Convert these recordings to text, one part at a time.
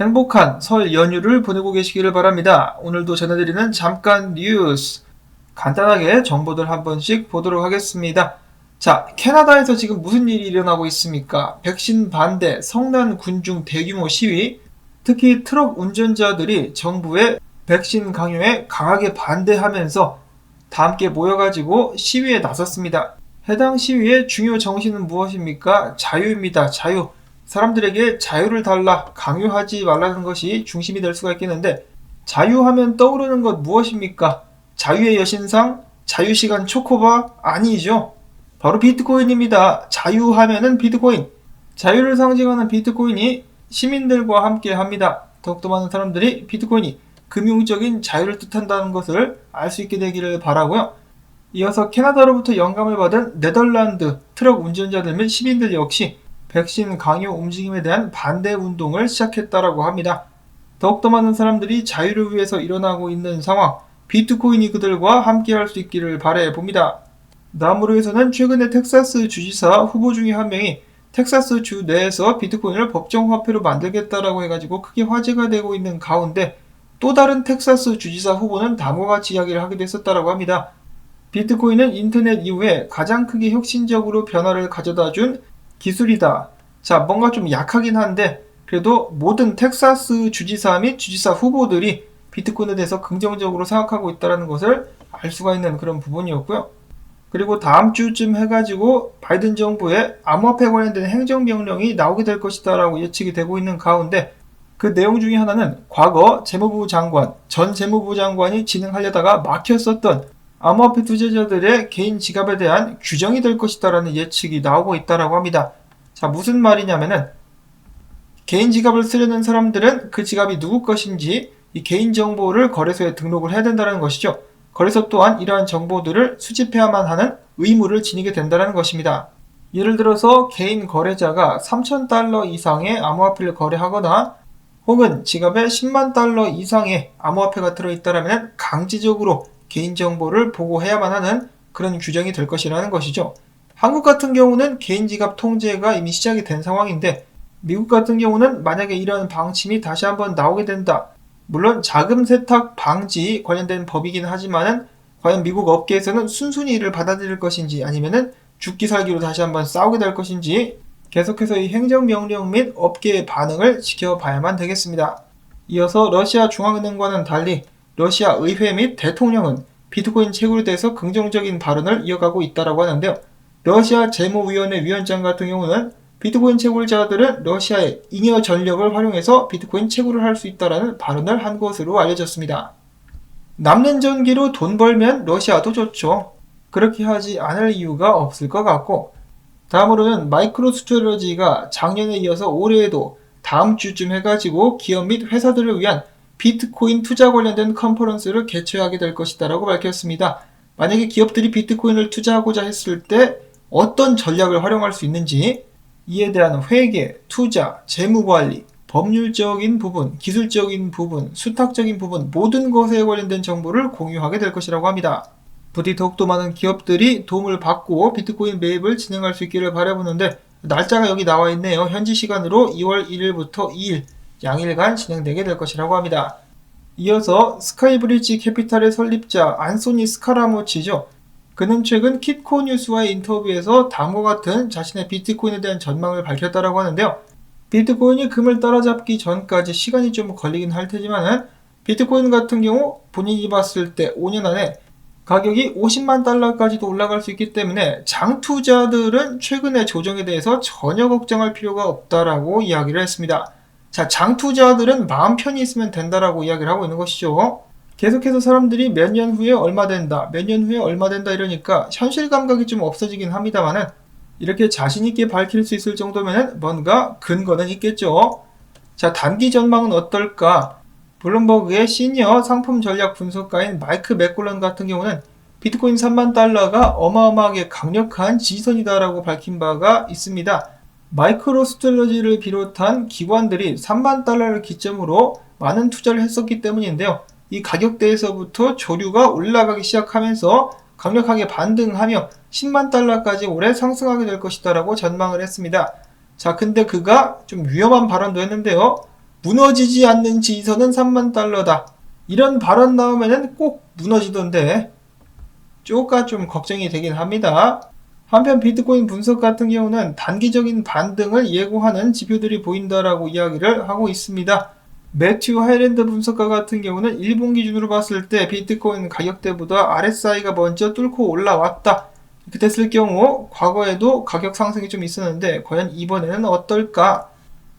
행복한 설 연휴를 보내고 계시기를 바랍니다. 오늘도 전해드리는 잠깐 뉴스. 간단하게 정보들 한 번씩 보도록 하겠습니다. 자, 캐나다에서 지금 무슨 일이 일어나고 있습니까? 백신 반대, 성난 군중 대규모 시위, 특히 트럭 운전자들이 정부의 백신 강요에 강하게 반대하면서 다 함께 모여가지고 시위에 나섰습니다. 해당 시위의 중요 정신은 무엇입니까? 자유입니다. 자유. 사람들에게 자유를 달라 강요하지 말라는 것이 중심이 될 수가 있겠는데 자유하면 떠오르는 것 무엇입니까? 자유의 여신상? 자유시간 초코바? 아니죠. 바로 비트코인입니다. 자유하면은 비트코인. 자유를 상징하는 비트코인이 시민들과 함께 합니다. 더욱더 많은 사람들이 비트코인이 금융적인 자유를 뜻한다는 것을 알 수 있게 되기를 바라고요. 이어서 캐나다로부터 영감을 받은 네덜란드 트럭 운전자들 및 시민들 역시 백신 강요 움직임에 대한 반대 운동을 시작했다라고 합니다. 더욱더 많은 사람들이 자유를 위해서 일어나고 있는 상황, 비트코인이 그들과 함께 할 수 있기를 바래 봅니다. 다음으로에서는 최근에 텍사스 주지사 후보 중에 한 명이 텍사스 주 내에서 비트코인을 법정 화폐로 만들겠다라고 해가지고 크게 화제가 되고 있는 가운데 또 다른 텍사스 주지사 후보는 다음과 같이 이야기를 하게 됐었다라고 합니다. 비트코인은 인터넷 이후에 가장 크게 혁신적으로 변화를 가져다 준 기술이다. 자, 뭔가 좀 약하긴 한데 그래도 모든 텍사스 주지사 및 주지사 후보들이 비트코인에 대해서 긍정적으로 생각하고 있다는 것을 알 수가 있는 그런 부분이었고요. 그리고 다음 주쯤 해가지고 바이든 정부의 암호화폐 관련된 행정명령이 나오게 될 것이다라고 예측이 되고 있는 가운데 그 내용 중에 하나는 과거 재무부 장관, 전 재무부 장관이 진행하려다가 막혔었던 암호화폐 투자자들의 개인 지갑에 대한 규정이 될 것이다라는 예측이 나오고 있다라고 합니다. 자, 무슨 말이냐면은 개인 지갑을 쓰려는 사람들은 그 지갑이 누구 것인지 이 개인 정보를 거래소에 등록을 해야 된다는 것이죠. 거래소 또한 이러한 정보들을 수집해야만 하는 의무를 지니게 된다는 것입니다. 예를 들어서 개인 거래자가 3,000달러 이상의 암호화폐를 거래하거나 혹은 지갑에 10만 달러 이상의 암호화폐가 들어있다면 강제적으로 개인정보를 보고해야만 하는 그런 규정이 될 것이라는 것이죠. 한국 같은 경우는 개인 지갑 통제가 이미 시작이 된 상황인데 미국 같은 경우는 만약에 이러한 방침이 다시 한번 나오게 된다. 물론 자금 세탁 방지 관련된 법이긴 하지만은 과연 미국 업계에서는 순순히 이를 받아들일 것인지 아니면은 죽기 살기로 다시 한번 싸우게 될 것인지 계속해서 이 행정명령 및 업계의 반응을 지켜봐야만 되겠습니다. 이어서 러시아 중앙은행과는 달리 러시아 의회 및 대통령은 비트코인 채굴에 대해서 긍정적인 발언을 이어가고 있다고 하는데요. 러시아 재무위원회 위원장 같은 경우는 비트코인 채굴자들은 러시아의 잉여 전력을 활용해서 비트코인 채굴을 할 수 있다라는 발언을 한 것으로 알려졌습니다. 남는 전기로 돈 벌면 러시아도 좋죠. 그렇게 하지 않을 이유가 없을 것 같고 다음으로는 마이크로스트러지가 작년에 이어서 올해에도 다음 주쯤 해가지고 기업 및 회사들을 위한 비트코인 투자 관련된 컨퍼런스를 개최하게 될 것이다라고 밝혔습니다. 만약에 기업들이 비트코인을 투자하고자 했을 때 어떤 전략을 활용할 수 있는지 이에 대한 회계, 투자, 재무 관리, 법률적인 부분, 기술적인 부분, 수탁적인 부분 모든 것에 관련된 정보를 공유하게 될 것이라고 합니다. 부디 더욱더 많은 기업들이 도움을 받고 비트코인 매입을 진행할 수 있기를 바라보는데 날짜가 여기 나와 있네요. 현지 시간으로 2월 1일부터 2일 양일간 진행되게 될 것이라고 합니다. 이어서 스카이브리지 캐피탈의 설립자 안소니 스카라모치죠. 그는 최근 kit코 뉴스와의 인터뷰에서 다음과 같은 자신의 비트코인에 대한 전망을 밝혔다라고 하는데요. 비트코인이 금을 따라잡기 전까지 시간이 좀 걸리긴 할 테지만은 비트코인 같은 경우 본인이 봤을 때 5년 안에 가격이 50만 달러까지도 올라갈 수 있기 때문에 장 투자들은 최근의 조정에 대해서 전혀 걱정할 필요가 없다라고 이야기를 했습니다. 자, 장투자들은 마음 편히 있으면 된다라고 이야기를 하고 있는 것이죠. 계속해서 사람들이 몇 년 후에 얼마 된다, 몇 년 후에 얼마 된다 이러니까 현실 감각이 좀 없어지긴 합니다만은 이렇게 자신있게 밝힐 수 있을 정도면 뭔가 근거는 있겠죠. 자, 단기 전망은 어떨까? 블룸버그의 시니어 상품 전략 분석가인 마이크 맥굴런 같은 경우는 비트코인 3만 달러가 어마어마하게 강력한 지선이다라고 밝힌 바가 있습니다. 마이크로 스트러지를 비롯한 기관들이 3만 달러를 기점으로 많은 투자를 했었기 때문인데요. 이 가격대에서부터 조류가 올라가기 시작하면서 강력하게 반등하며 10만 달러까지 올해 상승하게 될 것이다라고 전망을 했습니다. 자, 근데 그가 좀 위험한 발언도 했는데요. 무너지지 않는 지지선은 3만 달러다. 이런 발언 나오면은 꼭 무너지던데 쪼까 좀 걱정이 되긴 합니다. 한편 비트코인 분석 같은 경우는 단기적인 반등을 예고하는 지표들이 보인다라고 이야기를 하고 있습니다. 매튜 하이랜드 분석가 같은 경우는 일본 기준으로 봤을 때 비트코인 가격대보다 RSI가 먼저 뚫고 올라왔다. 이렇게 됐을 경우 과거에도 가격 상승이 좀 있었는데 과연 이번에는 어떨까?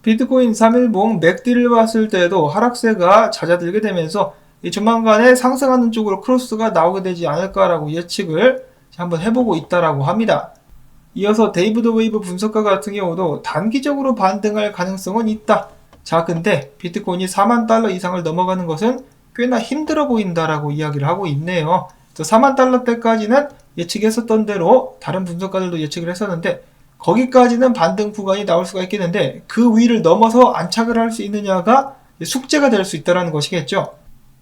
비트코인 3일봉 맥디를 봤을 때도 하락세가 잦아들게 되면서 이 조만간에 상승하는 쪽으로 크로스가 나오게 되지 않을까라고 예측을 한번 해보고 있다라고 합니다. 이어서 데이브드 웨이브 분석가 같은 경우도 단기적으로 반등할 가능성은 있다. 자, 근데 비트코인이 4만 달러 이상을 넘어가는 것은 꽤나 힘들어 보인다라고 이야기를 하고 있네요. 4만 달러 때까지는 예측했었던 대로 다른 분석가들도 예측을 했었는데 거기까지는 반등 구간이 나올 수가 있겠는데 그 위를 넘어서 안착을 할 수 있느냐가 숙제가 될 수 있다는 것이겠죠.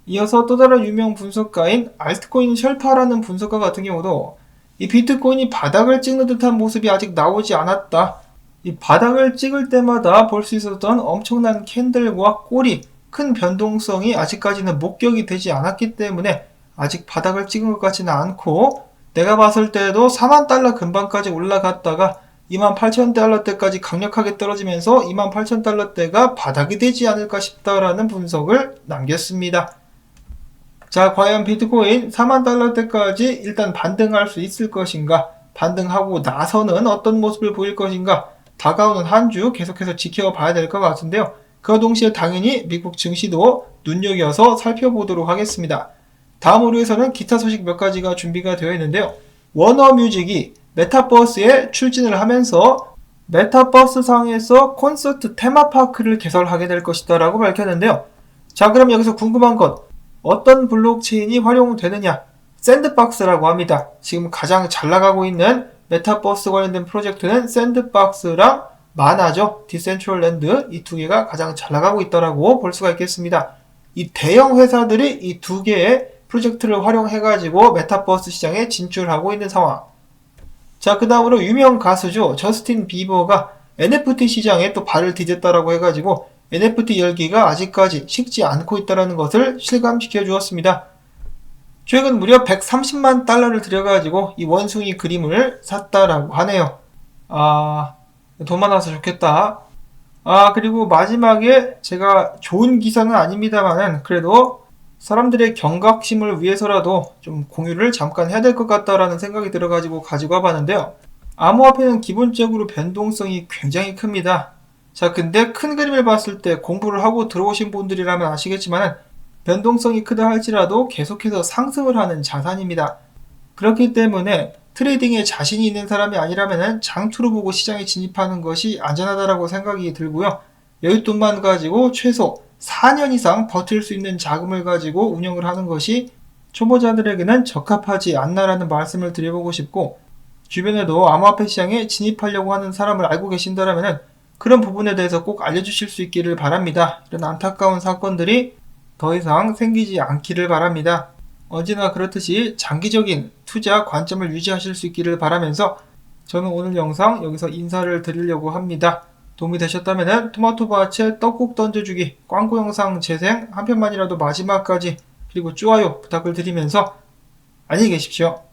이어서 또 다른 유명 분석가인 알트코인 셜파라는 분석가 같은 경우도 이 비트코인이 바닥을 찍는 듯한 모습이 아직 나오지 않았다. 이 바닥을 찍을 때마다 볼 수 있었던 엄청난 캔들과 꼬리, 큰 변동성이 아직까지는 목격이 되지 않았기 때문에 아직 바닥을 찍은 것 같지는 않고 내가 봤을 때도 4만 달러 근방까지 올라갔다가 2만 8천 달러대까지 강력하게 떨어지면서 2만 8천 달러대가 바닥이 되지 않을까 싶다라는 분석을 남겼습니다. 자, 과연 비트코인 4만 달러대까지 일단 반등할 수 있을 것인가? 반등하고 나서는 어떤 모습을 보일 것인가? 다가오는 한 주 계속해서 지켜봐야 될 것 같은데요. 그 동시에 당연히 미국 증시도 눈여겨서 살펴보도록 하겠습니다. 다음으로 해서는 기타 소식 몇 가지가 준비가 되어 있는데요. 워너뮤직이 메타버스에 출진을 하면서 메타버스 상에서 콘서트 테마파크를 개설하게 될 것이다 라고 밝혔는데요. 자, 그럼 여기서 궁금한 것. 어떤 블록체인이 활용되느냐? 샌드박스라고 합니다. 지금 가장 잘 나가고 있는 메타버스 관련된 프로젝트는 샌드박스랑 마나죠. 디센트럴랜드 이 두 개가 가장 잘 나가고 있다라고 볼 수가 있겠습니다. 이 대형 회사들이 이 두 개의 프로젝트를 활용해가지고 메타버스 시장에 진출하고 있는 상황. 자, 그 다음으로 유명 가수죠. 저스틴 비버가 NFT 시장에 또 발을 디뎠다라고 해가지고 NFT 열기가 아직까지 식지 않고 있다는 것을 실감시켜 주었습니다. 최근 무려 130만 달러를 들여가지고 이 원숭이 그림을 샀다라고 하네요. 아, 돈 많아서 좋겠다. 아, 그리고 마지막에 제가 좋은 기사는 아닙니다만은 그래도 사람들의 경각심을 위해서라도 좀 공유를 잠깐 해야 될 것 같다라는 생각이 들어가지고 가지고 와봤는데요. 암호화폐는 기본적으로 변동성이 굉장히 큽니다. 자, 근데 큰 그림을 봤을 때 공부를 하고 들어오신 분들이라면 아시겠지만 변동성이 크다 할지라도 계속해서 상승을 하는 자산입니다. 그렇기 때문에 트레이딩에 자신이 있는 사람이 아니라면 장투로 보고 시장에 진입하는 것이 안전하다라고 생각이 들고요. 여윳돈만 가지고 최소 4년 이상 버틸 수 있는 자금을 가지고 운영을 하는 것이 초보자들에게는 적합하지 않나라는 말씀을 드려보고 싶고 주변에도 암호화폐 시장에 진입하려고 하는 사람을 알고 계신다면 그런 부분에 대해서 꼭 알려주실 수 있기를 바랍니다. 이런 안타까운 사건들이 더 이상 생기지 않기를 바랍니다. 언제나 그렇듯이 장기적인 투자 관점을 유지하실 수 있기를 바라면서 저는 오늘 영상 여기서 인사를 드리려고 합니다. 도움이 되셨다면 토마토밭에 떡국 던져주기 광고 영상 재생 한 편만이라도 마지막까지 그리고 좋아요 부탁을 드리면서 안녕히 계십시오.